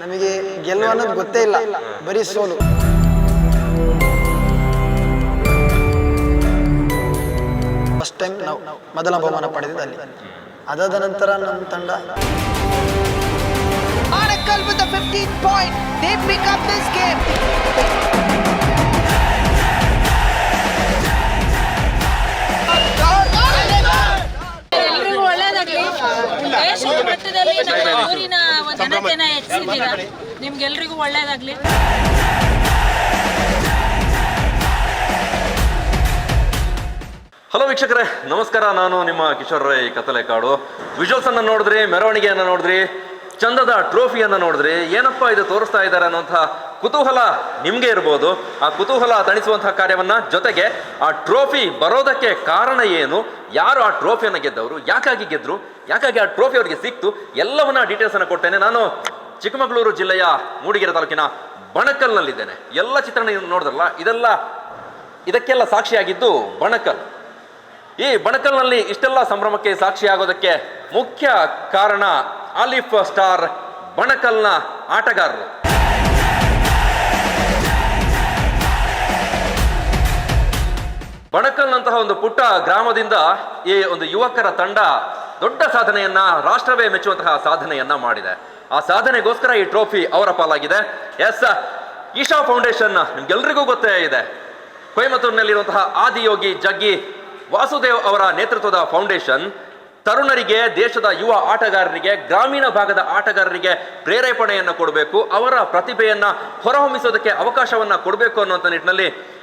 ನಮಗೆ ಗೆಲ್ಲುವ ಅನ್ನೋದು ಗೊತ್ತೇ ಇಲ್ಲ ಬರೀ ಸೋಲು ಫಸ್ಟ್ ಟೈಮ್ ನಾವು ಮೊದಲ ಬಹುಮಾನ ಪಡೆದಿದ್ದು ಅಲ್ಲಿ ಅದಾದ ನಂತರ ನಮ್ಮ ತಂಡ Oracle with the 15 point. They pick up this game. ಎಲ್ರಿಗೂ ಒಳ್ಳೇದಾಗ್ಲಿ ದೇಶದ ಮಟ್ಟದಲ್ಲಿ ನಮ್ಮ ಊರಿನ ಜನತೆನ ನಿಮ್ಗೆಲ್ರಿಗೂ ಒಳ್ಳೇದಾಗ್ಲಿ. ಹಲೋ ವೀಕ್ಷಕರೇ ನಮಸ್ಕಾರ. ನಾನು ನಿಮ್ಮ ಕಿಶೋರ್ ರೈ ಕತ್ತಲೆಕಾಡು ವಿಜುವಲ್ಸ್ ಅನ್ನ ನೋಡಿದ್ರಿ ಮೆರವಣಿಗೆಯನ್ನ ನೋಡಿದ್ರಿ ಚಂದದ ಟ್ರೋಫಿಯನ್ನ ನೋಡಿದ್ರಿ. ಏನಪ್ಪಾ ಇದು ತೋರಿಸ್ತಾ ಇದ್ದಾರೆ ಅನ್ನುವಂತಹ ಕುತೂಹಲ ನಿಮಗೆ ಇರ್ಬೋದು. ಆ ಕುತೂಹಲ ತಣಿಸುವಂತಹ ಕಾರ್ಯವನ್ನ ಜೊತೆಗೆ ಆ ಟ್ರೋಫಿ ಬರೋದಕ್ಕೆ ಕಾರಣ ಏನು? ಯಾರು ಆ ಟ್ರೋಫಿಯನ್ನು ಗೆದ್ದವರು? ಯಾಕಾಗಿ ಗೆದ್ರು? ಯಾಕಾಗಿ ಆ ಟ್ರೋಫಿ ಅವರಿಗೆ ಸಿಕ್ತು? ಎಲ್ಲವನ್ನ ಡೀಟೇಲ್ಸ್ ಅನ್ನ ಕೊಡ್ತೇನೆ. ನಾನು ಚಿಕ್ಕಮಗಳೂರು ಜಿಲ್ಲೆಯ ಮೂಡಿಗೆರೆ ತಾಲೂಕಿನ ಬಣಕಲ್ನಲ್ಲಿದ್ದೇನೆ. ಎಲ್ಲ ಚಿತ್ರಣ ನೋಡಿದ್ರಲ್ಲ, ಇದೆಲ್ಲ ಇದಕ್ಕೆಲ್ಲ ಸಾಕ್ಷಿಯಾಗಿದ್ದು ಬಣಕಲ್. ಈ ಬಣಕಲ್ನಲ್ಲಿ ಇಷ್ಟೆಲ್ಲ ಸಂಭ್ರಮಕ್ಕೆ ಸಾಕ್ಷಿಯಾಗೋದಕ್ಕೆ ಮುಖ್ಯ ಕಾರಣ ಆಲಿಫ್ ಸ್ಟಾರ್ ಬಣಕಲ್ನ ಆಟಗಾರರು. ಬಣಕಲ್ನಂತಹ ಒಂದು ಪುಟ್ಟ ಗ್ರಾಮದಿಂದ ಈ ಒಂದು ಯುವಕರ ತಂಡ ದೊಡ್ಡ ಸಾಧನೆಯನ್ನ, ರಾಷ್ಟ್ರವೇ ಮೆಚ್ಚುವಂತಹ ಸಾಧನೆಯನ್ನ ಮಾಡಿದೆ. ಆ ಸಾಧನೆಗೋಸ್ಕರ ಈ ಟ್ರೋಫಿ ಅವರ ಪಾಲಾಗಿದೆ. ಎಸ್, ಈಶಾ ಫೌಂಡೇಶನ್ ನಿಮ್ಗೆಲ್ರಿಗೂ ಗೊತ್ತೇ ಇದೆ. ಕೊಯಮತ್ತೂರಿನಲ್ಲಿರುವಂತಹ ಆದಿಯೋಗಿ ಜಗ್ಗಿ ವಾಸುದೇವ್ ಅವರ ನೇತೃತ್ವದ ಫೌಂಡೇಶನ್ ತರುಣರಿಗೆ, ದೇಶದ ಯುವ ಆಟಗಾರರಿಗೆ, ಗ್ರಾಮೀಣ ಭಾಗದ ಆಟಗಾರರಿಗೆ ಪ್ರೇರೇಪಣೆಯನ್ನು ಕೊಡಬೇಕು, ಅವರ ಪ್ರತಿಭೆಯನ್ನ ಹೊರಹೊಮ್ಮಿಸೋದಕ್ಕೆ ಅವಕಾಶವನ್ನ ಕೊಡಬೇಕು ಅನ್ನುವಂಥ ನಿಟ್ಟಿನಲ್ಲಿ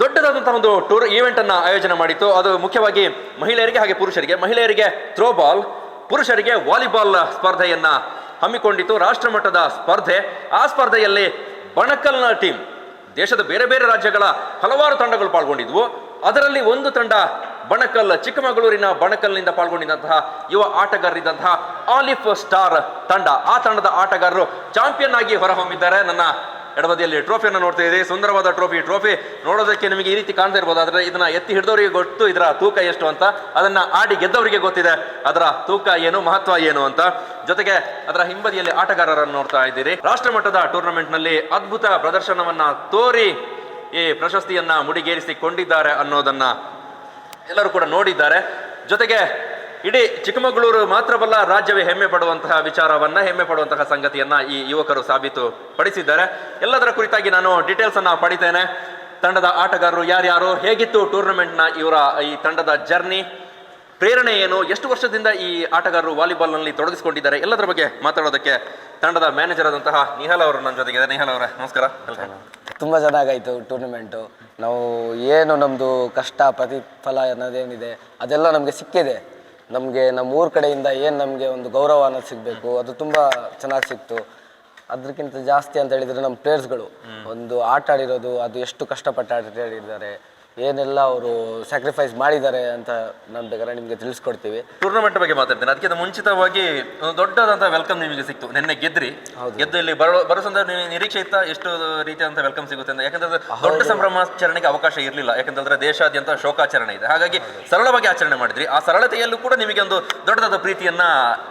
ದೊಡ್ಡದಾದಂತಹ ಒಂದು ಟೂರ್ ಈವೆಂಟ್ ಅನ್ನು ಆಯೋಜನೆ ಮಾಡಿತ್ತು. ಅದು ಮುಖ್ಯವಾಗಿ ಮಹಿಳೆಯರಿಗೆ ಹಾಗೆ ಪುರುಷರಿಗೆ. ಮಹಿಳೆಯರಿಗೆ ಥ್ರೋಬಾಲ್ ಪುರುಷರಿಗೆ ವಾಲಿಬಾಲ್ ಸ್ಪರ್ಧೆಯನ್ನ ಹಮ್ಮಿಕೊಂಡಿತ್ತು. ರಾಷ್ಟ್ರಮಟ್ಟದ ಸ್ಪರ್ಧೆ. ಆ ಸ್ಪರ್ಧೆಯಲ್ಲಿ ಬಣಕಲ್ನ ಟೀಮ್ ದೇಶದ ಬೇರೆ ಬೇರೆ ರಾಜ್ಯಗಳ ಹಲವಾರು ತಂಡಗಳು ಪಾಲ್ಗೊಂಡಿದ್ವು. ಅದರಲ್ಲಿ ಒಂದು ತಂಡ ಬಣಕಲ್, ಚಿಕ್ಕಮಗಳೂರಿನ ಬಣಕಲ್ನಿಂದ ಪಾಲ್ಗೊಂಡಿದ್ದಂತಹ ಯುವ ಆಟಗಾರರಿದ್ದಂತಹ ಆಲಿಫ್ ಸ್ಟಾರ್ ತಂಡ. ಆ ತಂಡದ ಆಟಗಾರರು ಚಾಂಪಿಯನ್ ಆಗಿ ಹೊರಹೊಮ್ಮಿದ್ದಾರೆ. ನನ್ನ ಎಡಬದಿಯಲ್ಲಿ ಟ್ರೋಫಿಯನ್ನು ನೋಡ್ತಾ ಇದೆ. ಸುಂದರವಾದ ಟ್ರೋಫಿ ಟ್ರೋಫಿ ನೋಡೋದಕ್ಕೆ ನಿಮಗೆ ಈ ರೀತಿ ಕಾಣ್ತಾ ಇರ್ಬೋದು. ಆದರೆ ಇದನ್ನ ಎತ್ತಿ ಹಿಡಿದವರಿಗೆ ಗೊತ್ತು, ಇದರ ತೂಕ ಎಷ್ಟು ಅಂತ ಅದನ್ನ ಆಡಿ ಗೆದ್ದವರಿಗೆ ಗೊತ್ತಿದೆ. ಅದರ ತೂಕ ಏನು, ಮಹತ್ವ ಏನು ಅಂತ. ಜೊತೆಗೆ ಅದರ ಹಿಂಬದಿಯಲ್ಲಿ ಆಟಗಾರರನ್ನು ನೋಡ್ತಾ ಇದ್ದೀರಿ. ರಾಷ್ಟ್ರ ಮಟ್ಟದ ಟೂರ್ನಮೆಂಟ್ನಲ್ಲಿ ಅದ್ಭುತ ಪ್ರದರ್ಶನವನ್ನ ತೋರಿ ಈ ಪ್ರಶಸ್ತಿಯನ್ನ ಮುಡಿಗೇರಿಸಿಕೊಂಡಿದ್ದಾರೆ ಅನ್ನೋದನ್ನ ಎಲ್ಲರೂ ಕೂಡ ನೋಡಿದ್ದಾರೆ. ಜೊತೆಗೆ ಇಡೀ ಚಿಕ್ಕಮಗಳೂರು ಮಾತ್ರವಲ್ಲ ರಾಜ್ಯವೇ ಹೆಮ್ಮೆ ಪಡುವಂತಹ ವಿಚಾರವನ್ನ, ಹೆಮ್ಮೆ ಪಡುವಂತಹ ಸಂಗತಿಯನ್ನ ಈ ಯುವಕರು ಸಾಬೀತು ಪಡಿಸಿದ್ದಾರೆ ಎಲ್ಲದರ ಕುರಿತಾಗಿ ನಾನು ಡೀಟೇಲ್ಸ್ ಅನ್ನ ಪಡಿತೇನೆ. ತಂಡದ ಆಟಗಾರರು ಯಾರ್ಯಾರು, ಹೇಗಿತ್ತು ಟೂರ್ನಮೆಂಟ್ನ ಇವರ ಈ ತಂಡದ ಜರ್ನಿ, ಪ್ರೇರಣೆ ಏನು, ಎಷ್ಟು ವರ್ಷದಿಂದ ಈ ಆಟಗಾರರು ವಾಲಿಬಾಲ್ನಲ್ಲಿ ತೊಡಗಿಸಿಕೊಂಡಿದ್ದಾರೆ, ಎಲ್ಲದರ ಬಗ್ಗೆ ಮಾತಾಡೋದಕ್ಕೆ ತಂಡದ ಮ್ಯಾನೇಜರ್ ಆದಂತಹ ನಿಹಾಲ್ ಅವರು ನನ್ನ ಜೊತೆಗೆ ನಿಹಾಲ್ ಅವರೇ, ನಮಸ್ಕಾರ ತುಂಬ ಚೆನ್ನಾಗಾಯಿತು ಟೂರ್ನಮೆಂಟು. ನಾವು ಏನು ನಮ್ಮದು ಕಷ್ಟ, ಪ್ರತಿಫಲ ಅನ್ನೋದೇನಿದೆ, ಅದೆಲ್ಲ ನಮಗೆ ಸಿಕ್ಕಿದೆ. ನಮಗೆ ನಮ್ಮ ಊರ ಕಡೆಯಿಂದ ಏನು ನಮಗೆ ಒಂದು ಗೌರವ ಅನ್ನೋದು ಸಿಗಬೇಕು ಅದು ತುಂಬ ಚೆನ್ನಾಗಿ ಸಿಕ್ತು. ಅದಕ್ಕಿಂತ ಜಾಸ್ತಿ ಅಂತ ಹೇಳಿದರೆ ನಮ್ಮ ಪ್ಲೇಯರ್ಸ್ಗಳು ಒಂದು ಆಟ ಆಡಿರೋದು ಅದು ಎಷ್ಟು ಕಷ್ಟಪಟ್ಟು ಆಟ ಆಡಿದ್ದಾರೆ ಏನೆಲ್ಲ ಅವರು ಸ್ಯಾಕ್ರಿಫೈಸ್ ಮಾಡಿದ್ದಾರೆ ಅಂತ ನಾನು ಬೇಕಾದ್ರೆ ನಿಮಗೆ ತಿಳಿಸ್ಕೊಡ್ತೀವಿ. ಟೂರ್ನಮೆಂಟ್ ಬಗ್ಗೆ ಮಾತಾಡ್ತೀನಿ. ಅದಕ್ಕಿಂತ ಮುಂಚಿತವಾಗಿ ಒಂದು ದೊಡ್ಡದಾದಂಥ ವೆಲ್ಕಮ್ ನಿಮಗೆ ಸಿಕ್ತು. ನಿನ್ನೆ ಗೆದ್ರಿ. ಗೆದ್ದು ಇಲ್ಲಿ ಬರೋ ಬರೋ ಸಂದರ್ಭ ನಿರೀಕ್ಷೆ ಇತ್ತ? ಎಷ್ಟು ರೀತಿಯಾದಂಥ ವೆಲ್ಕಮ್ ಸಿಗುತ್ತೆ ಅಂತ? ಯಾಕಂದ್ರೆ ದೊಡ್ಡ ಸಂಭ್ರಮಾಚರಣೆಗೆ ಅವಕಾಶ ಇರಲಿಲ್ಲ. ಯಾಕಂತಂದ್ರೆ ದೇಶಾದ್ಯಂತ ಶೋಕಾಚರಣೆ ಇದೆ. ಹಾಗಾಗಿ ಸರಳವಾಗಿ ಆಚರಣೆ ಮಾಡಿದ್ರಿ. ಆ ಸರಳತೆಯಲ್ಲೂ ಕೂಡ ನಿಮಗೆ ಒಂದು ದೊಡ್ಡದಾದ ಪ್ರೀತಿಯನ್ನ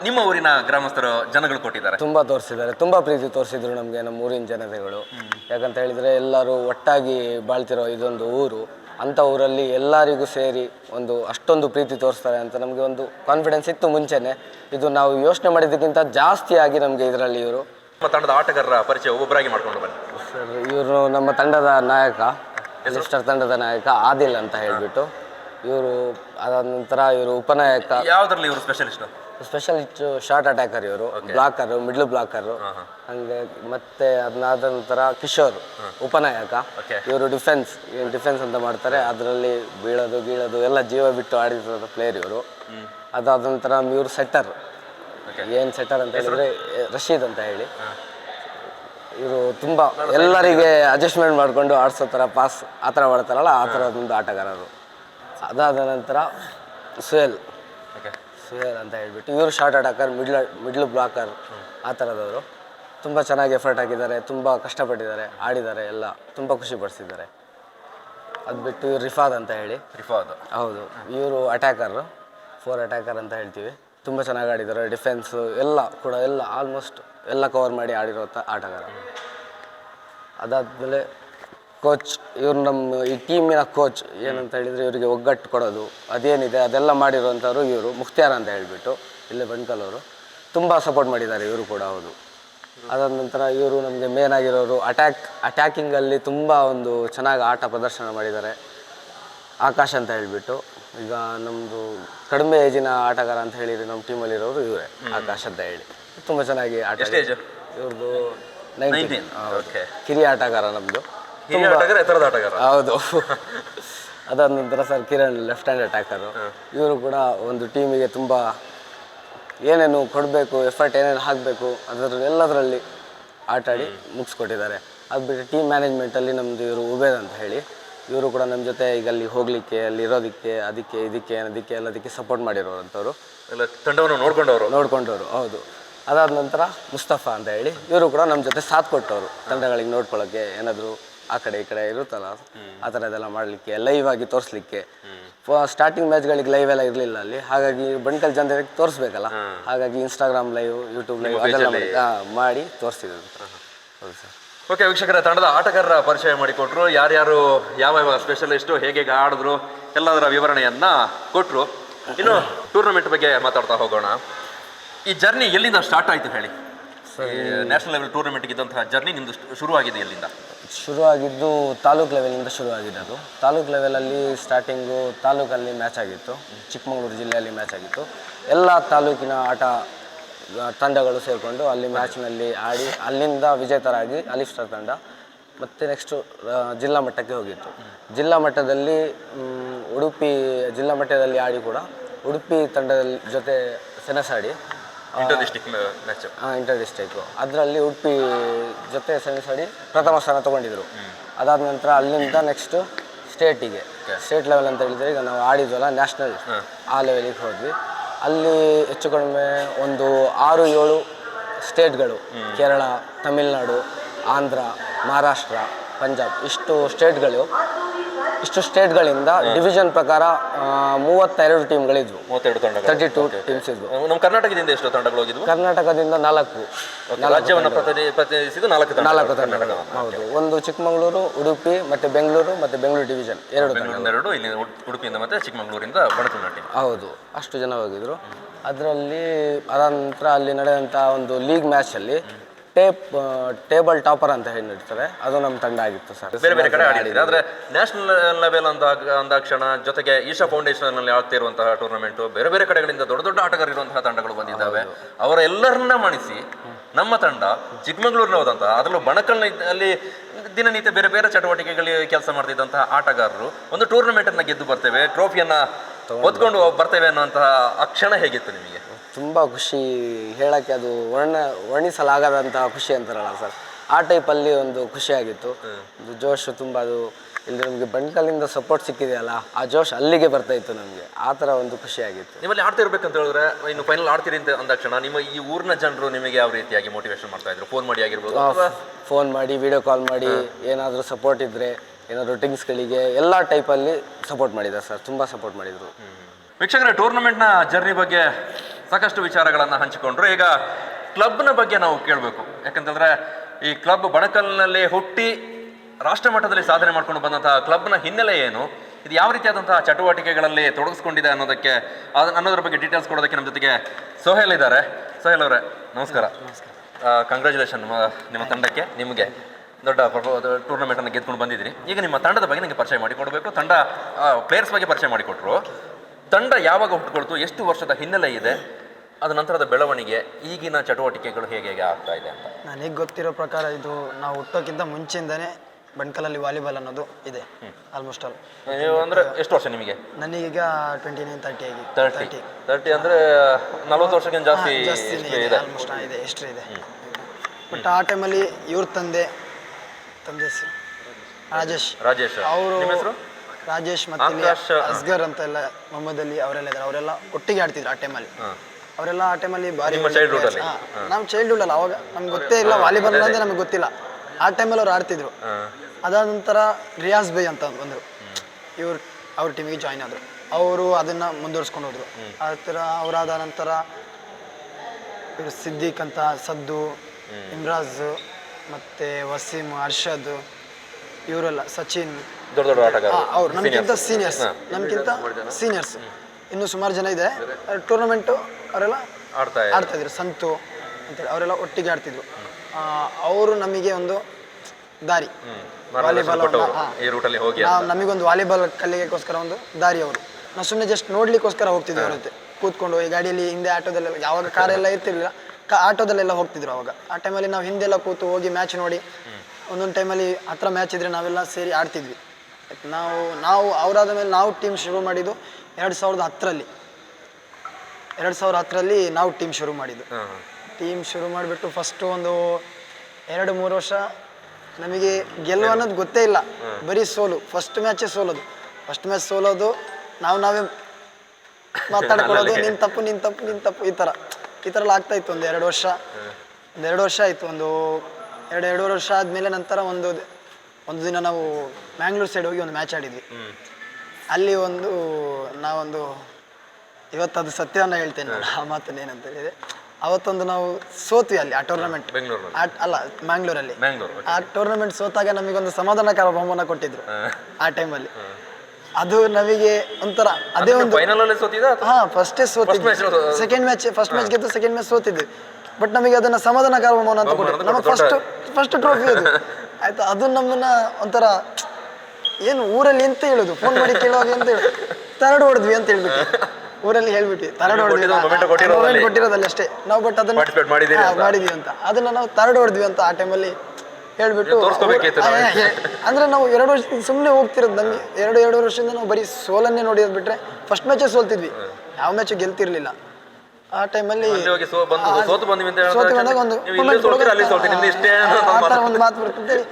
ನಿಮ್ಮ ಊರಿನ ಗ್ರಾಮಸ್ಥರು ಜನಗಳು ಕೊಟ್ಟಿದ್ದಾರೆ. ತುಂಬಾ ತೋರಿಸಿದ್ದಾರೆ. ತುಂಬಾ ಪ್ರೀತಿ ತೋರಿಸಿದ್ರು ನಮಗೆ ನಮ್ಮ ಊರಿನ ಜನತೆಗಳು. ಯಾಕಂತ ಹೇಳಿದ್ರೆ ಎಲ್ಲರೂ ಒಟ್ಟಾಗಿ ಬಾಳ್ತಿರೋ ಇದೊಂದು ಊರು. ಅಂಥ ಊರಲ್ಲಿ ಎಲ್ಲರಿಗೂ ಸೇರಿ ಒಂದು ಅಷ್ಟೊಂದು ಪ್ರೀತಿ ತೋರಿಸ್ತಾರೆ ಅಂತ ನಮಗೆ ಒಂದು ಕಾನ್ಫಿಡೆನ್ಸ್ ಇತ್ತು ಮುಂಚೆನೆ. ಇದು ನಾವು ಯೋಚನೆ ಮಾಡಿದ್ದಕ್ಕಿಂತ ಜಾಸ್ತಿ ಆಗಿ ನಮಗೆ ಇದರಲ್ಲಿ ಇವರು. ನಮ್ಮ ತಂಡದ ಆಟಗಾರರ ಪರಿಚಯ ಒಬ್ಬೊಬ್ಬರಾಗಿ ಮಾಡ್ಕೊಂಡು ಬನ್ನಿ. ಸರ್ ಇವರು ನಮ್ಮ ತಂಡದ ನಾಯಕ ಲಿಸ್ಟರ್ ತಂಡದ ನಾಯಕ ಆದಿಲ್ ಅಂತ ಹೇಳಿಬಿಟ್ಟು. ಇವರು ಅದಾದ ನಂತರ ಇವರು ಉಪನಾಯಕ. ಯಾವುದರಲ್ಲಿ ಇವರು ಸ್ಪೆಷಲಿಸ್ಟ್ ಸ್ಪೆಷಲ್ ಶಾರ್ಟ್ ಅಟ್ಯಾಕರ್ ಇವರು ಬ್ಲಾಕರ್ ಮಿಡ್ಲ್ ಬ್ಲಾಕರ್ ಹಂಗೆ ಮತ್ತೆ ಅದನ್ನಾದ ನಂತರ ಕಿಶೋರ್ ಉಪನಾಯಕ. ಇವರು ಡಿಫೆನ್ಸ್ ಡಿಫೆನ್ಸ್ ಅಂತ ಮಾಡ್ತಾರೆ. ಅದರಲ್ಲಿ ಬೀಳೋದು ಗೀಳೋದು ಎಲ್ಲ ಜೀವ ಬಿಟ್ಟು ಆಡಿರೋ ಪ್ಲೇಯರ್ ಇವರು. ಅದಾದ ನಂತರ ಇವರು ಸೆಟ್ಟರ್ ಏನು ಸೆಟ್ಟರ್ ಅಂತ ಹೇಳಿದ್ರೆ ರಶೀದ್ ಅಂತ ಹೇಳಿ. ಇವರು ತುಂಬ ಎಲ್ಲರಿಗೆ ಅಡ್ಜಸ್ಟ್ಮೆಂಟ್ ಮಾಡಿಕೊಂಡು ಆಡಿಸೋ ಥರ ಪಾಸ್ ಆ ಥರ ಮಾಡ್ತಾರಲ್ಲ ಆ ಥರದೊಂದು ಆಟಗಾರರು. ಅದಾದ ನಂತರ ಸುಯಲ್. ಸುಯಲ್ ಅಂತ ಹೇಳ್ಬಿಟ್ಟು. ಇವರು short attacker middle middle blocker ಆ ಥರದವರು ತುಂಬ ಚೆನ್ನಾಗಿ ಎಫರ್ಟ್ ಹಾಕಿದ್ದಾರೆ ತುಂಬ ಕಷ್ಟಪಟ್ಟಿದ್ದಾರೆ ಆಡಿದ್ದಾರೆ ಎಲ್ಲ ತುಂಬ ಖುಷಿ ಪಡಿಸಿದ್ದಾರೆ. ಅದು ಬಿಟ್ಟು ಇವ್ರು ರಿಫಾದ್ ಅಂತ ಹೇಳಿ. ರಿಫಾದ್. ಹೌದು. ಇವರು ಅಟ್ಯಾಕರ್ ಫೋರ್ ಅಟ್ಯಾಕರ್ ಅಂತ ಹೇಳ್ತೀವಿ. ತುಂಬ ಚೆನ್ನಾಗಿ ಆಡಿದ್ದಾರೆ ಡಿಫೆನ್ಸು ಎಲ್ಲ ಕೂಡ ಎಲ್ಲ ಆಲ್ಮೋಸ್ಟ್ ಎಲ್ಲ ಕವರ್ ಮಾಡಿ ಆಡಿರೋ ಆಟಗಾರ. ಅದಾದಮೇಲೆ ಕೋಚ್ ಇವ್ರು ನಮ್ಮ ಈ ಟೀಮಿನ ಕೋಚ್ ಏನಂತ ಹೇಳಿದರೆ ಇವರಿಗೆ ಒಗ್ಗಟ್ಟು ಕೊಡೋದು ಅದೇನಿದೆ ಅದೆಲ್ಲ ಮಾಡಿರೋಂಥವ್ರು ಇವರು. ಮುಖ್ತಿಯಾರ ಅಂತ ಹೇಳಿಬಿಟ್ಟು ಇಲ್ಲೇ ಬಂಕಲ್ ಅವರು. ತುಂಬ ಸಪೋರ್ಟ್ ಮಾಡಿದ್ದಾರೆ ಇವರು ಕೂಡ ಹೌದು. ಅದಾದ ನಂತರ ಇವರು ನಮಗೆ ಮೇನ್ ಆಗಿರೋರು ಅಟ್ಯಾಕ್ ಅಟ್ಯಾಕಿಂಗಲ್ಲಿ ತುಂಬ ಒಂದು ಚೆನ್ನಾಗಿ ಆಟ ಪ್ರದರ್ಶನ ಮಾಡಿದ್ದಾರೆ. ಆಕಾಶ್ ಅಂತ ಹೇಳಿಬಿಟ್ಟು ಈಗ ನಮ್ಮದು ಕಡಿಮೆ ಏಜಿನ ಆಟಗಾರ ಅಂತ ಹೇಳಿದ್ರೆ ನಮ್ಮ ಟೀಮಲ್ಲಿರೋರು ಇವರೇ ಆಕಾಶ್ ಅಂತ ಹೇಳಿ. ತುಂಬ ಚೆನ್ನಾಗಿ ಆಟ? ಇವ್ರದ್ದು 19, ನೈನ್ಟೀನ್ ಓಕೆ ಕಿರಿಯ ಆಟಗಾರ ನಮ್ಮದು ಹಿರಿಯ ಆಟಗಾರ ಎತ್ತರದ ಆಟಗಾರ. ಹೌದು. ಅದಾದ ನಂತರ sir Kiran left hand attacker ಇವರು ಕೂಡ ಒಂದು ಟೀಮಿಗೆ ತುಂಬ ಏನೇನು ಕೊಡಬೇಕು ಎಫರ್ಟ್ ಏನೇನು ಹಾಕಬೇಕು ಅದರ ಎಲ್ಲದರಲ್ಲಿ ಆಟಾಡಿ ಮುಗಿಸ್ಕೊಟ್ಟಿದ್ದಾರೆ. ಅದು ಬಿಟ್ಟು ಟೀಮ್ ಮ್ಯಾನೇಜ್ಮೆಂಟಲ್ಲಿ ನಮ್ಮದು ಇವರು ಉಬೇದ್ ಅಂತ ಹೇಳಿ ಇವರು ಕೂಡ ನಮ್ಮ ಜೊತೆ ಈಗ ಅಲ್ಲಿ ಹೋಗಲಿಕ್ಕೆ ಅಲ್ಲಿ ಇರೋದಕ್ಕೆ ಅದಕ್ಕೆ ಇದಕ್ಕೆ ಅದಕ್ಕೆ ಎಲ್ಲದಕ್ಕೆ ಸಪೋರ್ಟ್ ಮಾಡಿರೋವಂಥವ್ರು ಎಲ್ಲ ತಂಡವನ್ನು ನೋಡ್ಕೊಂಡವರು. ನೋಡ್ಕೊಂಡವರು ಹೌದು. ಅದಾದ ನಂತರ ಮುಸ್ತಫಾ ಅಂತ ಹೇಳಿ ಇವರು ಕೂಡ ನಮ್ಮ ಜೊತೆ ಸಾಥ್ ಕೊಟ್ಟವರು. ತಂಡಗಳಿಗೆ ನೋಡ್ಕೊಳ್ಳೋಕ್ಕೆ ಏನಾದರೂ ಆ ಕಡೆ ಈ ಕಡೆ ಇರುತ್ತಲ್ಲ? ಆ ಥರದ್ದೆಲ್ಲ ಮಾಡಲಿಕ್ಕೆ ಲೈವ್ ಆಗಿ ತೋರಿಸ್ಲಿಕ್ಕೆ. ಸ್ಟಾರ್ಟಿಂಗ್ ಮ್ಯಾಚ್ಗಳಿಗೆ ಲೈವ್ ಎಲ್ಲ ಇರಲಿಲ್ಲ ಅಲ್ಲಿ. ಹಾಗಾಗಿ ಬಣ್ಕಲ್ ಜನರಿಗೆ ತೋರಿಸ್ಬೇಕಲ್ಲ? ಹಾಗಾಗಿ ಇನ್ಸ್ಟಾಗ್ರಾಮ್ ಲೈವ್ ಯೂಟ್ಯೂಬ್ ಲೈವ್ ಅದೆಲ್ಲ ಮಾಡಿ ತೋರಿಸಿದ್ರು ಮಾಡಿ ತೋರಿಸ್ತಿದ್ರು ಹೌದು ಸರ್ ಓಕೆ ವೀಕ್ಷಕರ ತಂಡದ ಆಟಗಾರರ ಪರಿಚಯ ಮಾಡಿಕೊಟ್ರು. ಯಾರ್ಯಾರು ಯಾವ ಯಾವ ಸ್ಪೆಷಲಿಸ್ಟು ಹೇಗೆ ಹೇಗೆ ಆಡಿದ್ರು ಎಲ್ಲದರ ವಿವರಣೆಯನ್ನ ಕೊಟ್ಟರು ಇನ್ನು ಟೂರ್ನಮೆಂಟ್ ಬಗ್ಗೆ ಮಾತಾಡ್ತಾ ಹೋಗೋಣ. ಈ ಜರ್ನಿ ಎಲ್ಲಿಂದ ಸ್ಟಾರ್ಟ್ ಆಯ್ತು ಹೇಳಿ. ನ್ಯಾಷನಲ್ ಲೆವೆಲ್ ಟೂರ್ನಮೆಂಟ್ಗೆ ಇದ್ದಂತಹ ಜರ್ನಿ ನಿಮ್ದು ಶು- ಶುರುವಾಗಿದೆ ಎಲ್ಲಿಂದ? ಶುರುವಾಗಿದ್ದು ತಾಲೂಕ್ ಲೆವೆಲಿಂದ ಶುರುವಾಗಿದೆ ಅದು. ತಾಲೂಕ್ ಲೆವೆಲಲ್ಲಿ ಸ್ಟಾರ್ಟಿಂಗು ತಾಲೂಕಲ್ಲಿ ಮ್ಯಾಚ್ ಆಗಿತ್ತು. ಚಿಕ್ಕಮಗಳೂರು ಜಿಲ್ಲೆಯಲ್ಲಿ ಮ್ಯಾಚ್ ಆಗಿತ್ತು. ಎಲ್ಲ ತಾಲೂಕಿನ ಆಟ ತಂಡಗಳು ಸೇರಿಕೊಂಡು ಅಲ್ಲಿ ಮ್ಯಾಚ್ನಲ್ಲಿ ಆಡಿ ಅಲ್ಲಿಂದ ವಿಜೇತರಾಗಿ ಅಲಿಸ್ಟರ್ ತಂಡ ಮತ್ತು ನೆಕ್ಸ್ಟು ಜಿಲ್ಲಾ ಮಟ್ಟಕ್ಕೆ ಹೋಗಿತ್ತು. ಜಿಲ್ಲಾ ಮಟ್ಟದಲ್ಲಿ, ಉಡುಪಿ, ಜಿಲ್ಲಾ ಮಟ್ಟದಲ್ಲಿ ಆಡಿ ಕೂಡ ಉಡುಪಿ ತಂಡದ ಜೊತೆ ಸೆಣಸಾಡಿ inter district match inter district ಅದರಲ್ಲಿ ಉಡುಪಿ ಜೊತೆ ಸೆಣಸಾಡಿ ಪ್ರಥಮ ಸ್ಥಾನ ತೊಗೊಂಡಿದ್ರು. ಅದಾದ ನಂತರ ಅಲ್ಲಿಂದ ನೆಕ್ಸ್ಟು ಸ್ಟೇಟಿಗೆ ಸ್ಟೇಟ್ ಲೆವೆಲ್ ಅಂತ ಹೇಳಿದ್ರೆ ಈಗ ನಾವು ಆಡಿದ್ವಲ್ಲ ನ್ಯಾಷನಲ್ ಆ ಲೆವೆಲಿಗೆ ಹೋದ್ವಿ. ಅಲ್ಲಿ ಹೆಚ್ಚು ಕಡಿಮೆ ಒಂದು ಆರು ಏಳು ಸ್ಟೇಟ್ಗಳು ಕೇರಳ ತಮಿಳ್ನಾಡು ಆಂಧ್ರ ಮಹಾರಾಷ್ಟ್ರ ಪಂಜಾಬ್. ಇಷ್ಟು ಸ್ಟೇಟ್ಗಳು ಇಷ್ಟು ಸ್ಟೇಟ್ಗಳಿಂದ ಡಿವಿಷನ್ ಪ್ರಕಾರ ಮೂವತ್ತೆರಡು ಟೀಮ್ಗಳಿದ್ವು ಮೂವತ್ತೆರಡು ತಂಡ ತರ್ಟಿ ಟೂ ಟೀಮ್ಸ್ ಇದ್ವು. ನಮ್ಮ ಕರ್ನಾಟಕದಿಂದ ಎಷ್ಟು ತಂಡಗಳು ಹೋಗಿದ್ವು? ಕರ್ನಾಟಕದಿಂದ ನಾಲ್ಕು. ರಾಜ್ಯವನ್ನು ಪ್ರತಿನಿಧಿಸಿದ್ದು ಪ್ರತಿನಿಧಿಸಿದ ನಾಲ್ಕು ತಂಡ ನಾಲ್ಕು ತಂಡಗಳು. ಹೌದು. ಒಂದು ಚಿಕ್ಕಮಗಳೂರು ಉಡುಪಿ ಮತ್ತೆ ಬೆಂಗಳೂರು ಮತ್ತೆ ಬೆಂಗಳೂರು ಡಿವಿಷನ್ ಎರಡು ಎರಡು ಇಲ್ಲಿ ಉಡುಪಿಯಿಂದ ಮತ್ತೆ ಚಿಕ್ಕಮಗಳೂರಿಂದ ಬಡತನ ಹೌದು. ಅಷ್ಟು ಜನ ಹೋಗಿದ್ರು. ಅದರಲ್ಲಿ ಅದಾದ ನಂತರ ಅಲ್ಲಿ ನಡೆದಂಥ ಒಂದು ಲೀಗ್ ಮ್ಯಾಚಲ್ಲಿ ಟೇಪ್ ಟೇಬಲ್ ಟಾಪರ್ ಅಂತ ಹೇಳಿ ನಡೀತಾರೆ ಅದು ನಮ್ಮ ತಂಡ ಆಗಿತ್ತು ಸರ್. ಬೇರೆ ಬೇರೆ ಕಡೆ ಆಡಿದ್ರೆ ಆದರೆ ನ್ಯಾಷನಲ್ ಲೆವೆಲ್ ಅಂತ ಅಂದಾಕ್ಷಣ ಜೊತೆಗೆ ಈಶಾ ಫೌಂಡೇಶನ್ನಲ್ಲಿ ಆಗ್ತಾ ಇರುವಂತಹ ಟೂರ್ನಮೆಂಟು ಬೇರೆ ಬೇರೆ ಕಡೆಗಳಿಂದ ದೊಡ್ಡ ದೊಡ್ಡ ಆಟಗಾರ ಇರುವಂತಹ ತಂಡಗಳು ಬಂದಿದ್ದಾವೆ. ಅವರ ಎಲ್ಲರನ್ನ ಮಣಿಸಿ ನಮ್ಮ ತಂಡ ಚಿಕ್ಕಮಗಳೂರಿನ ಹೋದಂತಹ ಅದರಲ್ಲೂ ಬಣಕಲ್ನಲ್ಲಿ ದಿನನಿತ್ಯ ಬೇರೆ ಬೇರೆ ಚಟುವಟಿಕೆಗಳಲ್ಲಿ ಕೆಲಸ ಮಾಡ್ತಿದ್ದಂತಹ ಆಟಗಾರರು ಒಂದು ಟೂರ್ನಮೆಂಟನ್ನು ಅನ್ನ ಗೆದ್ದು ಬರ್ತೇವೆ ಟ್ರೋಫಿಯನ್ನು ಹೊತ್ಕೊಂಡು ಬರ್ತೇವೆ ಅನ್ನುವಂತಹ ಆ ಕ್ಷಣ ಹೇಗಿತ್ತು ನಿಮಗೆ? ತುಂಬ ಖುಷಿ ಹೇಳೋಕ್ಕೆ ಅದು ವರ್ಣ ವರ್ಣಿಸಲಾಗದಂತಹ ಖುಷಿ ಅಂತಾರಲ್ಲ ಸರ್. ಆ ಟೈಪಲ್ಲಿ ಒಂದು ಖುಷಿಯಾಗಿತ್ತು. ಒಂದು ಜೋಶು ತುಂಬ ಅದು ಇಲ್ಲಿ ನಮಗೆ ಬಂಡ್ಕಲ್ಲಿಂದ ಸಪೋರ್ಟ್ ಸಿಕ್ಕಿದೆಯಲ್ಲ ಆ ಜೋಶ್ ಅಲ್ಲಿಗೆ ಬರ್ತಾ ಇತ್ತು ನಮಗೆ. ಆ ಥರ ಒಂದು ಖುಷಿಯಾಗಿತ್ತು. ನಿಮ್ಮಲ್ಲಿ ಆಡ್ತಾ ಇರ್ಬೇಕಂತ ಹೇಳಿದ್ರೆ ಇನ್ನು ಫೈನಲ್ ಆಡ್ತೀರಿ ಅಂತ ಅಂದಾಕ್ಷಣ ನಿಮ್ಮ ಈ ಊರಿನ ಜನರು ನಿಮಗೆ ಯಾವ ರೀತಿಯಾಗಿ ಮೋಟಿವೇಶನ್ ಮಾಡ್ತಾ ಇದ್ರು? ಫೋನ್ ಮಾಡಿ ಆಗಿರ್ಬೋದು ಫೋನ್ ಮಾಡಿ ವಿಡಿಯೋ ಕಾಲ್ ಮಾಡಿ ಏನಾದರೂ ಸಪೋರ್ಟ್ ಇದ್ದರೆ ಏನಾದರೂ ಟಿಂಗ್ಸ್ಗಳಿಗೆ ಎಲ್ಲ ಟೈಪಲ್ಲಿ ಸಪೋರ್ಟ್ ಮಾಡಿದ್ದಾರೆ ಸರ್. ತುಂಬ ಸಪೋರ್ಟ್ ಮಾಡಿದರು. ವೀಕ್ಷಕರೇ ಟೂರ್ನಮೆಂಟ್ನ ಜರ್ನಿ ಬಗ್ಗೆ ಸಾಕಷ್ಟು ವಿಚಾರಗಳನ್ನು ಹಂಚಿಕೊಂಡ್ರು. ಈಗ ಕ್ಲಬ್ನ ಬಗ್ಗೆ ನಾವು ಕೇಳಬೇಕು. ಯಾಕಂತಂದ್ರೆ ಈ ಕ್ಲಬ್ ಬಣಕಲ್ನಲ್ಲಿ ಹುಟ್ಟಿ ರಾಷ್ಟ್ರ ಮಟ್ಟದಲ್ಲಿ ಸಾಧನೆ ಮಾಡ್ಕೊಂಡು ಬಂದಂತಹ ಕ್ಲಬ್ನ ಹಿನ್ನೆಲೆ ಏನು? ಇದು ಯಾವ ರೀತಿಯಾದಂತಹ ಚಟುವಟಿಕೆಗಳಲ್ಲಿ ತೊಡಗಿಸ್ಕೊಂಡಿದೆ ಅನ್ನೋದಕ್ಕೆ ಅನ್ನೋದ್ರ ಬಗ್ಗೆ ಡೀಟೇಲ್ಸ್ ಕೊಡೋದಕ್ಕೆ ನಮ್ಮ ಜೊತೆಗೆ ಸೋಹೇಲ್ ಇದ್ದಾರೆ. ಸೋಹೇಲ್ ಅವರೇ, ನಮಸ್ಕಾರ. ಕಂಗ್ರ್ಯಾಚುಲೇಷನ್ ನಿಮ್ಮ ತಂಡಕ್ಕೆ, ನಿಮಗೆ. ದೊಡ್ಡ ಟೂರ್ನಮೆಂಟನ್ನು ಗೆದ್ಕೊಂಡು ಬಂದಿದ್ದೀರಿ. ಈಗ ನಿಮ್ಮ ತಂಡದ ಬಗ್ಗೆ ನಿಮಗೆ ಪರಿಚಯ ಮಾಡಿಕೊಡಬೇಕು. ತಂಡ ಪ್ಲೇಯರ್ಸ್ ಬಗ್ಗೆ ಪರಿಚಯ ಮಾಡಿಕೊಟ್ರು. ತಂಡ ಯಾವಾಗ ಹುಟ್ಟುಕೊಳ್ತು ಎಷ್ಟು ವರ್ಷದ ಹಿನ್ನೆಲೆ ಇದೆ ಅದ ನಂತರದ ಬೆಳವಣಿಗೆ ಈಗಿನ ಚಟುವಟಿಕೆಗಳು ಹೇಗೆ ಹೇಗೆ ಆಗ್ತಾ ಇದೆ ಅಂತ. ನನಗೆ ಗೊತ್ತಿರೋ ಪ್ರಕಾರ ಇದು ನಾವು ಹುಟ್ಟೋಕ್ಕಿಂತ ಮುಂಚೆಯಿಂದನೇ ಬಣ್ಕಲಲ್ಲಿ ವಾಲಿಬಾಲ್ ಅನ್ನೋದು ಇದೆ ಆಲ್ಮೋಸ್ಟ್ ಆಲ್ ನೀವು ಅಂದ್ರೆ ಎಷ್ಟು ವರ್ಷ ನಿಮಗೆ? ನನಗೀಗ ಟ್ವೆಂಟಿ ನೈನ್ ತರ್ಟಿ ಆಗಿ. ತರ್ಟಿ ತರ್ಟಿ ಅಂದ್ರೆ ನಲವತ್ತು ವರ್ಷಕ್ಕಿಂತ ಜಾಸ್ತಿ ಇದೆ ಆಲ್ಮೋಸ್ಟ್ ಇದೆ ಎಷ್ಟು ಇದೆ. ಬಟ್ ಆ ಟೈಮಲ್ಲಿ ಇವ್ರ ತಂದೆ ತಂದೆ ಹೆಸರು. ರಾಜೇಶ್. ರಾಜೇಶ್. ಅವರು. ಹೆಸರು? ರಾಜೇಶ್ ಮತ್ತೆ ಇಲ್ಲಿ ಆಕಾಶ್, ಹಾ. ಅಸ್ಗರ್ ಅಂತ ಎಲ್ಲ ಮೊಹಮ್ಮದ್ ಅಲ್ಲಿ ಅವರೆಲ್ಲ ಇದ್ದಾರೆ. ಅವರೆಲ್ಲ ಒಟ್ಟಿಗೆ ಆಡ್ತಿದ್ರು ಆ ಟೈಮಲ್ಲಿ ಅವರೆಲ್ಲ ಆ ಟೈಮಲ್ಲಿ ಭಾರಿ ನಿಮ್ಮ ನಮ್ childhood. ಅಲ್ಲಿ? ಹಾ, ನಮ್ಮ ಚೈಲ್ಡ್ಹುಡ್ ಅಲ್ಲ ಅವಾಗ ನಮ್ಗೆ ಗೊತ್ತೇ ಇಲ್ಲ ವಾಲಿಬಾಲ್ ಅಂದ್ರೆ ನಮ್ಗೆ ಗೊತ್ತಿಲ್ಲ. ಆ ಟೈಮಲ್ಲಿ ಅವ್ರು ಆಡ್ತಿದ್ರು. ಅದಾದ ನಂತರ ರಿಯಾಜ್ ಬೈ ಅಂತ ಬಂದರು. ಇವ್ರು ಅವ್ರ ಟೀಮಿಗೆ ಜಾಯ್ನ್ ಆದರು. ಅವರು ಅದನ್ನ ಮುಂದುವರ್ಸ್ಕೊಂಡು ಹೋದ್ರು. ಆ ಥರ ಅವರಾದ ನಂತರ ಇವರು ಸಿದ್ದಿಕ್ ಅಂತ ಸದ್ದು ಇಮ್ರಾಜ್ ಮತ್ತೆ ವಸೀಮ್ ಅರ್ಷದ್ ಇವರೆಲ್ಲ ಸಚಿನ್ ದೊಡ್ಡ ದೊಡ್ಡ ಆಟಗಾರರು. ಅವ್ರು ನಮಗಿಂತ. ಸೀನಿಯರ್ಸ್. ನಮಗಿಂತ ಸೀನಿಯರ್ಸ್ ಇನ್ನು ಸುಮಾರು ಜನ ಇದೆ. ಟೂರ್ನಮೆಂಟು ಅವರೆಲ್ಲ ಆಡ್ತಾ ಆಡ್ತಾ ಇದ್ರು ಸಂತು ಅಂತೇಳಿ ಅವರೆಲ್ಲ ಒಟ್ಟಿಗೆ ಆಡ್ತಿದ್ರು. ಅವರು ನಮಗೆ ಒಂದು ದಾರಿ. ವಾಲಿಬಾಲ್ ನಾವು. ನಮಗೊಂದು ವಾಲಿಬಾಲ್ ಕಲಿಗೆಗೋಸ್ಕರ ಒಂದು ದಾರಿ ಅವರು. ನಾವು ಸುಮ್ಮನೆ ಜಸ್ಟ್ ನೋಡ್ಲಿಕ್ಕೋಸ್ಕರ ಹೋಗ್ತಿದ್ವಿ ಅವ್ರ ಜೊತೆ. ಕೂತ್ಕೊಂಡು ಈ ಗಾಡಿಯಲ್ಲಿ ಹಿಂದೆ ಆಟೋದಲ್ಲೆಲ್ಲ ಯಾವಾಗ ಕಾರೆಲ್ಲ ಇರ್ತಿರ್ಲಿಲ್ಲ ಕಾ ಆಟೋದಲ್ಲೆಲ್ಲ ಹೋಗ್ತಿದ್ರು ಅವಾಗ. ಆ ಟೈಮಲ್ಲಿ ನಾವು ಹಿಂದೆಲ್ಲ ಕೂತು ಹೋಗಿ ಮ್ಯಾಚ್ ನೋಡಿ ಒಂದೊಂದು ಟೈಮಲ್ಲಿ ಹತ್ರ ಮ್ಯಾಚ್ ಇದ್ರೆ ನಾವೆಲ್ಲ ಸೇರಿ ಆಡ್ತಿದ್ವಿ. ಆಯ್ತು, ನಾವು ನಾವು ಅವರಾದ ಮೇಲೆ ನಾವು ಟೀಮ್ ಶುರು ಮಾಡಿದ್ದು ಎರಡು ಸಾವಿರದ ಹತ್ತರಲ್ಲಿ. ಎರಡು ಸಾವಿರದ ಹತ್ತರಲ್ಲಿ ನಾವು ಟೀಮ್ ಶುರು ಮಾಡಿದ್ದು. ಟೀಮ್ ಶುರು ಮಾಡಿಬಿಟ್ಟು ಫಸ್ಟು ಒಂದು ಎರಡು ಮೂರು ವರ್ಷ ನಮಗೆ ಗೆಲ್ಲುವ ಅನ್ನೋದು ಗೊತ್ತೇ ಇಲ್ಲ. ಬರೀ ಸೋಲು. ಫಸ್ಟ್ ಮ್ಯಾಚೇ ಸೋಲೋದು. ಫಸ್ಟ್ ಮ್ಯಾಚ್ ಸೋಲೋದು ನಾವು ನಾವೇ ಮಾತಾಡ್ಕೊಳ್ಳೋದು ನಿನ್ ತಪ್ಪು ನಿನ್ ತಪ್ಪು ನಿನ್ ತಪ್ಪು ಈ ಥರ. ಈ ಥರ ಆಗ್ತಾ ಇತ್ತು ಒಂದು ಎರಡು ವರ್ಷ. ಒಂದು ಎರಡು ವರ್ಷ ಆಯಿತು ಒಂದು ಎರಡು ಎರಡೂವರೆ ವರ್ಷ ಆದಮೇಲೆ ನಂತರ ಒಂದು ಒಂದು ದಿನ ನಾವು ಮ್ಯಾಂಗ್ಳೂರ್ ಸೈಡ್ ಹೋಗಿ ಒಂದು ಮ್ಯಾಚ್ ಆಡಿದ್ವಿ. ಅಲ್ಲಿ ಒಂದು ನಾವೊಂದು ಇವತ್ತದು ಅದು ಸತ್ಯವನ್ನ ಹೇಳ್ತೇನೆ ನಾನು ಆ ಮಾತನ್ನು ಏನಂತ ಹೇಳಿದ್ರೆ ಅವತ್ತೊಂದು ನಾವು ಸೋತ್ವಿ ಅಲ್ಲಿ ಆ ಟೂರ್ನಮೆಂಟ್ ಅಲ್ಲ. ಮ್ಯಾಂಗ್ಳೂರಲ್ಲಿ ಆ ಟೂರ್ನಮೆಂಟ್ ಸೋತಾಗ ನಮಗೊಂದು ಸಮಾಧಾನಕರ ಬಹುಮಾನ ಕೊಟ್ಟಿದ್ರು ಆ ಟೈಮಲ್ಲಿ ಅದು ನಮಗೆ ಒಂಥರ ಅದೇ ಒಂದು ಹಾ ಫಸ್ಟೇ ಸೋತಿದ್ವಿ. ಸೆಕೆಂಡ್ ಮ್ಯಾಚ್ ಫಸ್ಟ್ ಮ್ಯಾಚ್ ಗೆದ್ದು ಸೆಕೆಂಡ್ ಮ್ಯಾಚ್ ಸೋತಿದ್ವಿ. ಬಟ್ ನಮಗೆ ಅದನ್ನ ಸಮಾಧಾನಕರ ಬಹುಮಾನ ಅಂತ ಕೊಟ್ಟಿದ್ರು. ನಮಗೆ ಫಸ್ಟ್ ಫಸ್ಟ್ ಟ್ರೋಫಿ ಅದು. ಆಯ್ತಾ ಅದು ನಮ್ಮನ್ನ ಒಂಥರ ಏನು ಊರಲ್ಲಿ ಎಂತ ಹೇಳುದು? ಫೋನ್ ಮಾಡಿ ಕೇಳುವಾಗ ಎಂತ ಹೇಳುದು ತರಡು ಹೊಡೆದ್ವಿ ಅಂತ ಹೇಳ್ಬಿಟ್ಟು. ಊರಲ್ಲಿ ಹೇಳ್ಬಿಟ್ಟು ತರಡು ಹೊಡೆದ್ವಿ. ಕೊಟ್ಟಿರೋದಲ್ಲ ಕೊಟ್ಟಿರೋದಲ್ಲಿ ಅಷ್ಟೇ. ನಾವು ಬಟ್ ಅದನ್ನ ಮಾಡಿದ್ವಿ ಅಂತ. ಅದನ್ನ ನಾವು ತರಡು ಹೊಡೆದ್ವಿ ಅಂತ ಆ ಟೈಮಲ್ಲಿ ಹೇಳ್ಬಿಟ್ಟು. ಅಂದ್ರೆ ನಾವು ಎರಡು ವರ್ಷ ಸುಮ್ಮನೆ ಹೋಗ್ತಿರೋದು ನಮ್ಗೆ. ಎರಡು ಎರಡು ವರ್ಷದಿಂದ ನಾವು ಬರೀ ಸೋಲನ್ನೇ ನೋಡಿರೋದು ಬಿಟ್ರೆ ಫಸ್ಟ್ ಮ್ಯಾಚೇ ಸೋಲ್ತಿದ್ವಿ. ಯಾವ ಮ್ಯಾಚ್ ಗೆಲ್ತಿರ್ಲಿಲ್ಲ. ಆ ಟೈಮಲ್ಲಿ ಹೋಗಿ ಸೋ- ಬಂದು ಸೋತು ಬಂದ್ವಿ ಅಂತ ಹೇಳಿದ್ರೆ ಸೋತು ಬಂದಾಗ ಒಂದು ನೀವು ಇಲ್ಲಿ ಅಲ್ಲಿ ಕೊಡುವಾಗ ನಿಮ್ದು ಇಷ್ಟೇ ಆ, ಆ ಥರ ಮಾತು. ಒಂದು ಮಾತು ಬರುತ್ತೆ. ಅಂತೇಳಿ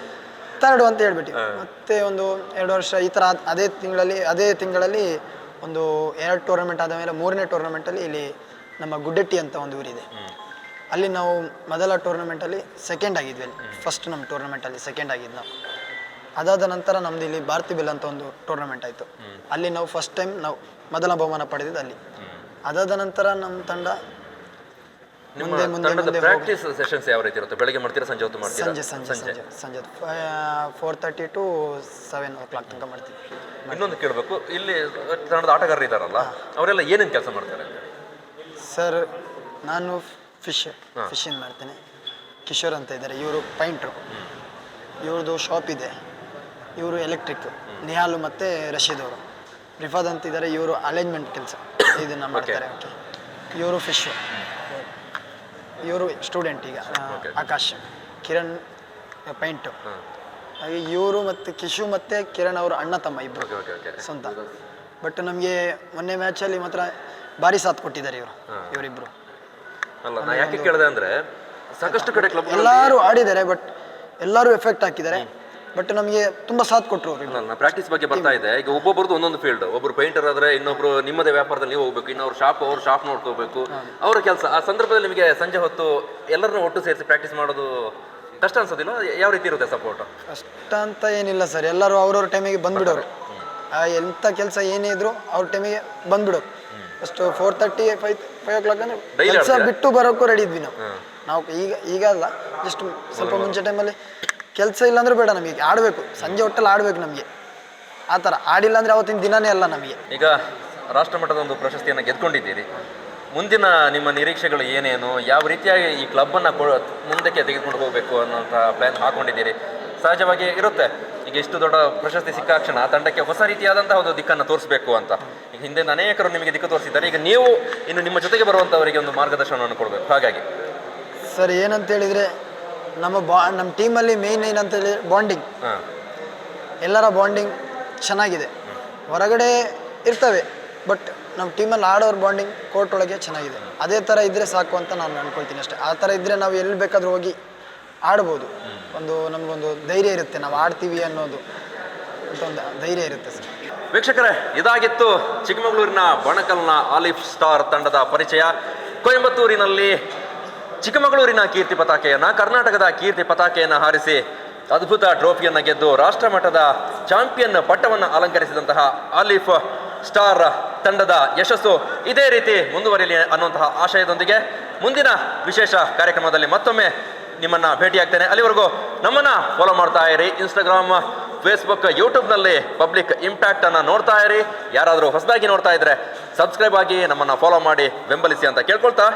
ತರ್ಡು ಅಂತ ಹೇಳ್ಬಿಟ್ಟು. ಮತ್ತೆ ಒಂದು ಎರಡು ವರ್ಷ ಈ ಥರ ಅದೇ ತಿಂಗಳಲ್ಲಿ ಅದೇ ತಿಂಗಳಲ್ಲಿ ಒಂದು ಎರಡು ಟೂರ್ನಮೆಂಟ್ ಆದ ಮೇಲೆ ಮೂರನೇ ಟೂರ್ನಮೆಂಟಲ್ಲಿ ಇಲ್ಲಿ ನಮ್ಮ ಗುಡ್ಡಟ್ಟಿ ಅಂತ ಒಂದು ಊರಿದೆ. ಅಲ್ಲಿ ನಾವು ಮೊದಲ ಟೂರ್ನಮೆಂಟಲ್ಲಿ ಸೆಕೆಂಡ್ ಆಗಿದ್ವಿ ಅಲ್ಲಿ. ಫಸ್ಟ್ ನಮ್ಮ ಟೂರ್ನಮೆಂಟಲ್ಲಿ ಸೆಕೆಂಡ್ ಆಗಿದ್ದು ನಾವು. ಅದಾದ ನಂತರ ನಮ್ದು ಇಲ್ಲಿ ಭಾರತಿ ಬಿಲ್ ಅಂತ ಒಂದು ಟೂರ್ನಮೆಂಟ್ ಆಯಿತು. ಅಲ್ಲಿ ನಾವು ಫಸ್ಟ್ ಟೈಮ್ ನಾವು ಮೊದಲ ಬಹುಮಾನ ಪಡೆದಿದ್ದು ಅಲ್ಲಿ. ಅದಾದ ನಂತರ ನಮ್ಮ ತಂಡ ನಿಮ್ಮ ಮುಂದೆ ಮುಂದೆ ತಂಡದ ಮುಂದೆ ಪ್ರಾಕ್ಟೀಸ್ ಸೆಷನ್ಸ್ ಯಾವ ರೀತಿ ಇರುತ್ತೆ? ಬೆಳಗ್ಗೆ ಮಾಡ್ತೀರಾ ಸಂಜೆ ಹೊತ್ತು ಮಾಡ್ತೀರಾ? ಸಂಜೆ ಸಂಜೆ ಸಂಜೆ. ಸಂಜೆ four thirty to seven o'clock ತನಕ ಮಾಡ್ತೀವಿ. ಇನ್ನೊಂದು ಕೇಳಬೇಕು ಇಲ್ಲಿ ತಂಡದ ಆಟಗಾರರು ಇದ್ದಾರಲ್ಲ ಅವರೆಲ್ಲ ಏನೇನು ಕೆಲಸ ಮಾಡ್ತಾರೆ ಸರ್ ನಾನು ಫಿಶ್ ಫಿಶಿಂಗ್ ಮಾಡ್ತೇನೆ. ಕಿಶೋರ್ ಅಂತ ಇದ್ದಾರೆ ಇವರು ಪೈಂಟ್ರು ಇವ್ರದ್ದು ಶಾಪ್ ಇದೆ. ಇವರು ಎಲೆಕ್ಟ್ರಿಕ್ ನಿಹಾಲು ಮತ್ತು ರಶೀದ್ ಅವರು. ರಿಫಾದ್ ಅಂತ ಇದ್ದಾರೆ ಇವರು ಅಲೈನ್ಮೆಂಟ್ ಕೆಲಸ. ಇದನ್ನ ಮಾಡ್ತಾರೆ ಇವರು ಫಿಶ್ ಇವರು ಸ್ಟೂಡೆಂಟ್ ಈಗ ಆಕಾಶ್ ಕಿರಣ್ ಪೈಂಟು ಹಾಗೆ ಇವರು ಮತ್ತು ಕಿಶು ಮತ್ತು ಕಿರಣ್ ಅವರು ಅಣ್ಣ ತಮ್ಮ ಇಬ್ಬರು ಸ್ವಂತ. ಬಟ್ ನಮಗೆ ಮೊನ್ನೆ ಮ್ಯಾಚಲ್ಲಿ ಮಾತ್ರ ಭಾರಿ ಸಾಥ್ ಕೊಟ್ಟಿದ್ದಾರೆ ಇವರು ಇವರಿಬ್ಬರು ಅಲ್ಲ ಯಾಕೆ ಕೇಳಿದೆ ಅಂದ್ರೆ ಸಾಕಷ್ಟು ಕಡೆ ಕ್ಲಬ್ ಎಲ್ಲರೂ ಆಡಿದ್ದಾರೆ ಬಟ್ ಎಲ್ಲರೂ ಎಫೆಕ್ಟ್ ಹಾಕಿದ್ದಾರೆ. ಬಟ್ ನಮಗೆ ತುಂಬ ಸಾಥ್ ಕೊಟ್ಟರು ಅವರು ಪ್ರಾಕ್ಟೀಸ್ ಬಗ್ಗೆ ಬರ್ತಾ ಇದೆ. ಈಗ ಒಬ್ಬೊಬ್ರದ್ದು ಒಂದೊಂದು ಫೀಲ್ಡ್ ಒಬ್ರು ಪೇಂಟರ್ ಆದ್ರೆ ಇನ್ನೊಬ್ರು ನಿಮ್ಮದೇ ವ್ಯಾಪಾರದಲ್ಲಿ ನೀವು ಹೋಗ್ಬೇಕು. ಇನ್ನೊಬ್ರು ಶಾಪ್ ಅವ್ರ ಶಾಪ್ ನೋಡ್ಕೋಬೇಕು. ಅವರ ಕೆಲಸ. ಆ ಸಂದರ್ಭದಲ್ಲಿ ನಿಮಗೆ ಸಂಜೆ ಹೊತ್ತು ಎಲ್ಲರನ್ನ ಒಟ್ಟು ಸೇರಿಸಿ ಪ್ರಾಕ್ಟೀಸ್ ಮಾಡೋದು ಕಷ್ಟ ಅನ್ಸೋದಿಲ್ಲ ಯಾವ ರೀತಿ ಇರುತ್ತೆ ಸಪೋರ್ಟ್ ಕಷ್ಟ ಅಂತ ಏನಿಲ್ಲ ಸರ್. ಎಲ್ಲರೂ ಅವ್ರವ್ರ ಟೈಮಿಗೆ ಬಂದ್ಬಿಡೋರು. ಆ, ಎಂಥ ಕೆಲಸ ಏನೇ ಇದ್ರು ಅವ್ರ ಟೈಮಿಗೆ ಬಂದ್ಬಿಡೋರು. ಅಷ್ಟು four thirty five five o'clock ಅಂದ್ರೆ ಕೆಲಸ ಬಿಟ್ಟು ಬರೋಕ್ಕೂ ರೆಡಿ ಇದ್ವಿ ನಾವು. ನಾವು ಈಗ ಈಗ ಅಲ್ಲ ಜಸ್ಟ್ ಸ್ವಲ್ಪ ಮುಂಚೆ ಟೈಮಲ್ಲಿ ಕೆಲಸ ಇಲ್ಲಾಂದ್ರೆ ಬೇಡ ನಮಗೆ ಆಡಬೇಕು. ಸಂಜೆ ಒಟ್ಟಲ್ಲಿ ಆಡಬೇಕು ನಮಗೆ. ಆ ಥರ. ಆಡಿಲ್ಲ ಅಂದರೆ ಅವತ್ತಿನ ದಿನನೇ ಅಲ್ಲ ನಮಗೆ. ಈಗ ರಾಷ್ಟ್ರಮಟ್ಟದ ಒಂದು ಪ್ರಶಸ್ತಿಯನ್ನು ಗೆದ್ಕೊಂಡಿದ್ದೀರಿ. ಮುಂದಿನ ನಿಮ್ಮ ನಿರೀಕ್ಷೆಗಳು ಏನೇನು? ಯಾವ ರೀತಿಯಾಗಿ ಈ ಕ್ಲಬ್ಬನ್ನು ಮುಂದಕ್ಕೆ ತೆಗೆದುಕೊಂಡು ಹೋಗಬೇಕು ಅನ್ನೋಂಥ ಪ್ಲ್ಯಾನ್ ಹಾಕೊಂಡಿದ್ದೀರಿ. ಸಹಜವಾಗಿ ಇರುತ್ತೆ. ಈಗ ಇಷ್ಟು ದೊಡ್ಡ ಪ್ರಶಸ್ತಿ ಸಿಕ್ಕಾಕ್ಷಣ ಆ ತಂಡಕ್ಕೆ ಹೊಸ ರೀತಿಯಾದಂತಹ ಒಂದು ದಿಕ್ಕನ್ನು ತೋರಿಸಬೇಕು ಅಂತ. ಈಗ ಹಿಂದೆ ಅನೇಕರು ನಿಮಗೆ ದಿಕ್ಕು ತೋರಿಸಿದ್ದಾರೆ. ಈಗ ನೀವು ಇನ್ನು ನಿಮ್ಮ ಜೊತೆಗೆ ಬರುವಂಥವರಿಗೆ ಒಂದು ಮಾರ್ಗದರ್ಶನವನ್ನು ಕೊಡಬೇಕು. ಹಾಗಾಗಿ. ಸರ್ ಏನಂತ ಹೇಳಿದರೆ ನಮ್ಮ ಬಾ ನಮ್ಮ ಟೀಮಲ್ಲಿ ಮೇಯ್ನ್ ಏನಂತ ಹೇಳಿ ಬಾಂಡಿಂಗ್ ಎಲ್ಲರ ಬಾಂಡಿಂಗ್ ಚೆನ್ನಾಗಿದೆ. ಹೊರಗಡೆ ಇರ್ತವೆ ಬಟ್ ನಮ್ಮ ಟೀಮಲ್ಲಿ ಆಡೋರ್ ಬಾಂಡಿಂಗ್ ಕೋರ್ಟ್ ಒಳಗೆ ಚೆನ್ನಾಗಿದೆ. ಅದೇ ಥರ ಇದ್ದರೆ ಸಾಕು ಅಂತ ನಾನು ಅಂದ್ಕೊಳ್ತೀನಿ ಅಷ್ಟೇ. ಆ ಥರ ಇದ್ದರೆ ನಾವು ಎಲ್ಲಿ ಬೇಕಾದರೂ ಹೋಗಿ ಆಡ್ಬೋದು. ಒಂದು ನಮಗೊಂದು ಧೈರ್ಯ ಇರುತ್ತೆ ನಾವು ಆಡ್ತೀವಿ ಅನ್ನೋದು ಅಂತ ಒಂದು ಧೈರ್ಯ ಇರುತ್ತೆ ಸರ್. ವೀಕ್ಷಕರೇ ಇದಾಗಿತ್ತು ಚಿಕ್ಕಮಗಳೂರಿನ ಬಣಕಲ್ನ ಆಲಿಫ್ ಸ್ಟಾರ್ ತಂಡದ ಪರಿಚಯ. ಕೊಯಂಬತ್ತೂರಿನಲ್ಲಿ ಚಿಕ್ಕಮಗಳೂರಿನ ಕೀರ್ತಿ ಪತಾಕೆಯನ್ನು, ಕರ್ನಾಟಕದ ಕೀರ್ತಿ ಪತಾಕೆಯನ್ನು ಹಾರಿಸಿ ಅದ್ಭುತ ಟ್ರೋಫಿಯನ್ನು ಗೆದ್ದು ರಾಷ್ಟ್ರಮಟ್ಟದ ಚಾಂಪಿಯನ್ ಪಟ್ಟವನ್ನು ಅಲಂಕರಿಸಿದಂತಹ ಆಲಿಫ್ ಸ್ಟಾರ್ ತಂಡದ ಯಶಸ್ಸು ಇದೇ ರೀತಿ ಮುಂದುವರಿಯಲಿ ಅನ್ನುವಂತಹ ಆಶಯದೊಂದಿಗೆ ಮುಂದಿನ ವಿಶೇಷ ಕಾರ್ಯಕ್ರಮದಲ್ಲಿ ಮತ್ತೊಮ್ಮೆ ನಿಮ್ಮನ್ನ ಭೇಟಿಯಾಗ್ತೇನೆ. ಅಲ್ಲಿವರೆಗೂ ನಮ್ಮನ್ನ ಫಾಲೋ ಮಾಡ್ತಾ ಇರಿ. ಇನ್ಸ್ಟಾಗ್ರಾಮ್ ಫೇಸ್ಬುಕ್ ಯೂಟ್ಯೂಬ್ನಲ್ಲಿ ಪಬ್ಲಿಕ್ ಇಂಪ್ಯಾಕ್ಟ್ ಅನ್ನ ನೋಡ್ತಾ ಇರಿ. ಯಾರಾದರೂ ಹೊಸದಾಗಿ ನೋಡ್ತಾ ಇದ್ರೆ ಸಬ್ಸ್ಕ್ರೈಬ್ ಆಗಿ ನಮ್ಮನ್ನ ಫಾಲೋ ಮಾಡಿ, ಬೆಂಬಲಿಸಿ ಅಂತ ಕೇಳ್ಕೊಳ್ತಾ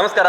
ನಮಸ್ಕಾರ.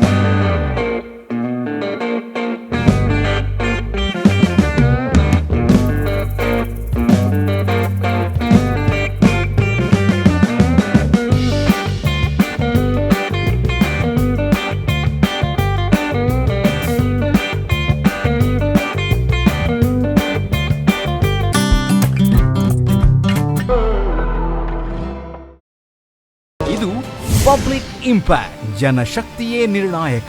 ಜನಶಕ್ತಿಯೇ ನಿರ್ಣಾಯಕ